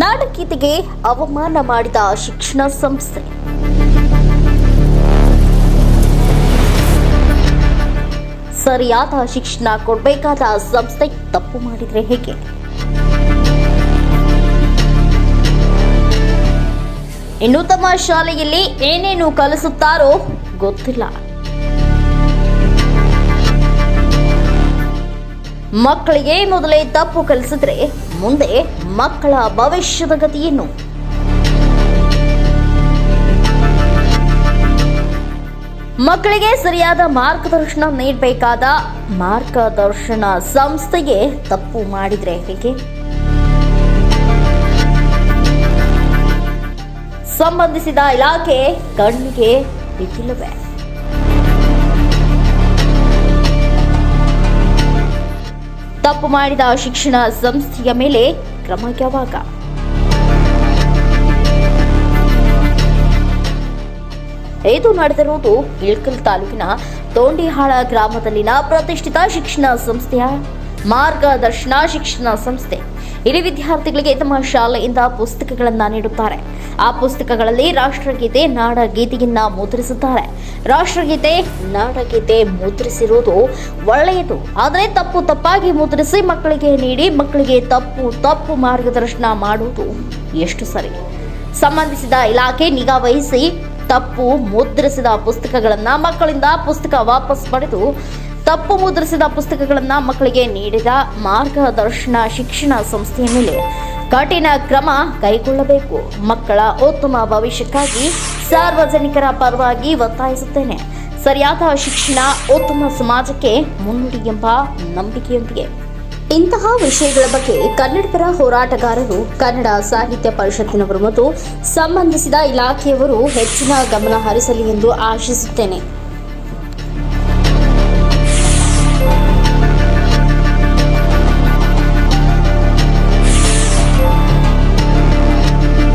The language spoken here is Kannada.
ನಾಡಗೀತೆಗೆ ಅವಮಾನ ಮಾಡಿದ ಶಿಕ್ಷಣ ಸಂಸ್ಥೆ. ಸರಿಯಾದ ಶಿಕ್ಷಣ ಕೊಡಬೇಕಾದ ಸಂಸ್ಥೆ ತಪ್ಪು ಮಾಡಿದ್ರೆ ಹೇಗೆ? ಇನ್ನು ತಮ್ಮ ಶಾಲೆಯಲ್ಲಿ ಏನೇನು ಕಲಿಸುತ್ತಾರೋ ಗೊತ್ತಿಲ್ಲ. ಮಕ್ಕಳಿಗೆ ಮೊದಲೇ ತಪ್ಪು ಕಲಿಸಿದ್ರೆ ಮುಂದೆ ಮಕ್ಕಳ ಭವಿಷ್ಯದ ಗತಿಯನ್ನು ಮಕ್ಕಳಿಗೆ ಸರಿಯಾದ ಮಾರ್ಗದರ್ಶನ ನೀಡಬೇಕಾದ ಮಾರ್ಗದರ್ಶನ ಸಂಸ್ಥೆಗೆ ತಪ್ಪು ಮಾಡಿದ್ರೆ ಹೇಗೆ? ಸಂಬಂಧಿಸಿದ ಇಲಾಖೆ ಕಣ್ಣಿಗೆ ಬಿದ್ದಿಲ್ಲವೇ? ತಪ್ಪು ಮಾಡಿದ ಶಿಕ್ಷಣ ಸಂಸ್ಥೆಯ ಮೇಲೆ ಕ್ರಮ ಯಾವಾಗ? ಇದು ನಡೆದಿರುವುದು ಇಳಕಲ್ ತಾಲೂಕಿನ ತೋಂಡಿಹಾಳ ಗ್ರಾಮದಲ್ಲಿನ ಪ್ರತಿಷ್ಠಿತ ಶಿಕ್ಷಣ ಸಂಸ್ಥೆಯ ಮಾರ್ಗದರ್ಶನ ಶಿಕ್ಷಣ ಸಂಸ್ಥೆ. ಇಲ್ಲಿ ವಿದ್ಯಾರ್ಥಿಗಳಿಗೆ ತಮ್ಮ ಶಾಲೆಯಿಂದ ಪುಸ್ತಕಗಳನ್ನು ನೀಡುತ್ತಾರೆ. ಆ ಪುಸ್ತಕಗಳಲ್ಲಿ ರಾಷ್ಟ್ರಗೀತೆ, ನಾಡಗೀತೆಯನ್ನ ಮುದ್ರಿಸುತ್ತಾರೆ. ರಾಷ್ಟ್ರಗೀತೆ, ನಾಡಗೀತೆ ಮುದ್ರಿಸಿರುವುದು ಒಳ್ಳೆಯದು. ಆದರೆ ತಪ್ಪು ತಪ್ಪಾಗಿ ಮುದ್ರಿಸಿ ಮಕ್ಕಳಿಗೆ ನೀಡಿ ಮಕ್ಕಳಿಗೆ ತಪ್ಪು ತಪ್ಪು ಮಾರ್ಗದರ್ಶನ ಮಾಡುವುದು ಎಷ್ಟು ಸರಿ. ಸಂಬಂಧಿಸಿದ ಇಲಾಖೆ ನಿಗಾ ವಹಿಸಿ ತಪ್ಪು ಮುದ್ರಿಸಿದ ಪುಸ್ತಕಗಳನ್ನ ಮಕ್ಕಳಿಂದ ಪುಸ್ತಕ ವಾಪಸ್ ಪಡೆದು ತಪ್ಪು ಮುದ್ರಿಸಿದ ಪುಸ್ತಕಗಳನ್ನು ಮಕ್ಕಳಿಗೆ ನೀಡಿದ ಮಾರ್ಗದರ್ಶನ ಶಿಕ್ಷಣ ಸಂಸ್ಥೆಯ ಮೇಲೆ ಕಠಿಣ ಕ್ರಮ ಕೈಗೊಳ್ಳಬೇಕು. ಮಕ್ಕಳ ಉತ್ತಮ ಭವಿಷ್ಯಕ್ಕಾಗಿ ಸಾರ್ವಜನಿಕರ ಪರವಾಗಿ ಒತ್ತಾಯಿಸುತ್ತೇನೆ. ಸರಿಯಾದ ಶಿಕ್ಷಣ ಉತ್ತಮ ಸಮಾಜಕ್ಕೆ ಮುನ್ನುಡಿ ಎಂಬ ನಂಬಿಕೆಯೊಂದಿಗೆ. ಇಂತಹ ವಿಷಯಗಳ ಬಗ್ಗೆ ಕನ್ನಡಪರ ಹೋರಾಟಗಾರರು, ಕನ್ನಡ ಸಾಹಿತ್ಯ ಪರಿಷತ್ತಿನವರು ಮತ್ತು ಸಂಬಂಧಿಸಿದ ಇಲಾಖೆಯವರು ಹೆಚ್ಚಿನ ಗಮನ ಹರಿಸಲಿ ಎಂದು ಆಶಿಸುತ್ತೇನೆ.